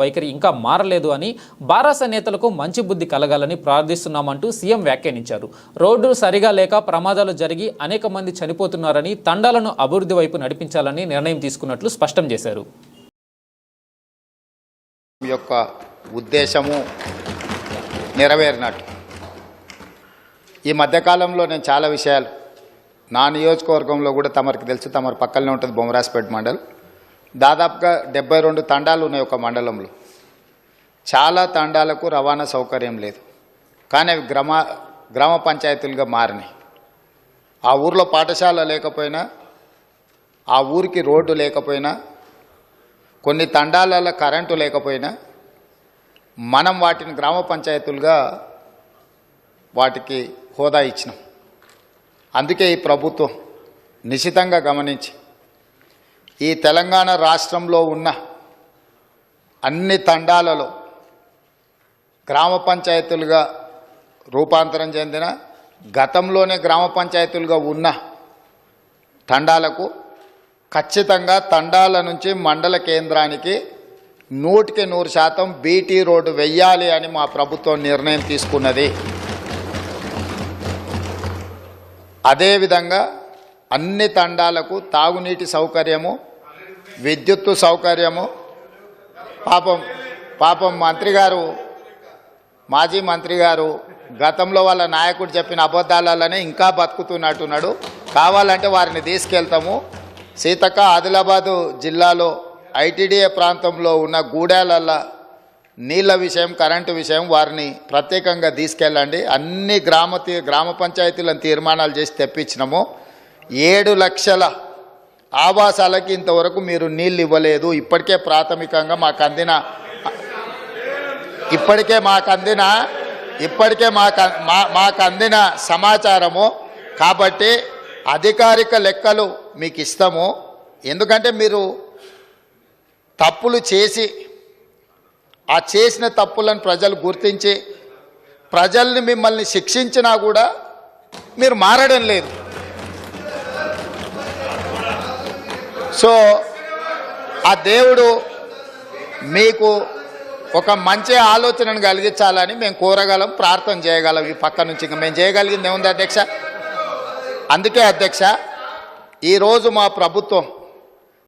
వైఖరి ఇంకా మారలేదు అని బారాస నేతలకు మంచి బుద్ధి కలగాలని ప్రార్థిస్తున్నామంటూ సీఎం వ్యాఖ్యానించారు. రోడ్డు సరిగా లేక ప్రమాదాలు జరిగి అనేక మంది చనిపోతున్నారని తండాలను అభివృద్ధి వైపు నడిపించాలని నిర్ణయం తీసుకున్నట్లు స్పష్టం చేశారు. యొక్క ఉద్దేశము నెరవేరినట్టు. ఈ మధ్యకాలంలో నేను చాలా విషయాలు నా నియోజకవర్గంలో కూడా తమరికి తెలుసు తమరు పక్కనే ఉంటుంది బొమ్మరాజపేట మండల్. దాదాపుగా డెబ్బై రెండు తండాలు ఉన్నాయి ఒక మండలంలో. చాలా తండాలకు రవాణా సౌకర్యం లేదు. కానీ అవి గ్రామ గ్రామ పంచాయతీలుగా మారినాయి. ఆ ఊర్లో పాఠశాల లేకపోయినా ఆ ఊరికి రోడ్డు లేకపోయినా కొన్ని తండాలలో కరెంటు లేకపోయినా మనం వాటిని గ్రామ పంచాయతీలుగా వాటికి హోదా ఇచ్చినాం. అందుకే ఈ ప్రభుత్వం నిశితంగా గమనించి ఈ తెలంగాణ రాష్ట్రంలో ఉన్న అన్ని తండాలలో గ్రామ పంచాయతీలుగా రూపాంతరం చెందిన గతంలోనే గ్రామ పంచాయతీలుగా ఉన్న తండాలకు ఖచ్చితంగా తండాల నుంచి మండల కేంద్రానికి నూటికి నూరు శాతం బీటీ రోడ్డు వెయ్యాలి అని మా ప్రభుత్వం నిర్ణయం తీసుకున్నది. అదేవిధంగా అన్ని తండాలకు తాగునీటి సౌకర్యము విద్యుత్తు సౌకర్యము. పాపం పాపం మంత్రి గారు మాజీ మంత్రి గారు గతంలో వాళ్ళ నాయకుడు చెప్పిన అబద్ధాలనే ఇంకా బతుకుతున్నట్టున్నాడు. కావాలంటే వారిని తీసుకెళ్తాము. సీతక్క ఆదిలాబాదు జిల్లాలో ఐటీడీఏ ప్రాంతంలో ఉన్న గూడాలల్ల నీళ్ళ విషయం కరెంటు విషయం వారిని ప్రత్యేకంగా తీసుకెళ్ళండి. అన్ని గ్రామ తీ- గ్రామ పంచాయతీలను తీర్మానాలు చేసి తెప్పించినాము. ఏడు లక్షల ఆవాసాలకి ఇంతవరకు మీరు నీళ్ళు ఇవ్వలేదు. ఇప్పటికే ప్రాథమికంగా మాకు అందిన ఇప్పటికే మాకు అందిన ఇప్పటికే మాకు మా మాకు అందిన సమాచారము. కాబట్టి అధికారిక లెక్కలు మీకు ఇస్తాము. ఎందుకంటే మీరు తప్పులు చేసి ఆ చేసిన తప్పులను ప్రజలు గుర్తించి ప్రజల్ని మిమ్మల్ని శిక్షించినా కూడా మీరు మారడం లేదు. సో ఆ దేవుడు మీకు ఒక మంచి ఆలోచనను కలిగించాలని మేము కోరగలం ప్రార్థన చేయగలం ఈ పక్క నుంచి. ఇంకా మేము చేయగలిగింది ఏముంది అధ్యక్ష? అందుకే అధ్యక్ష ఈరోజు మా ప్రభుత్వం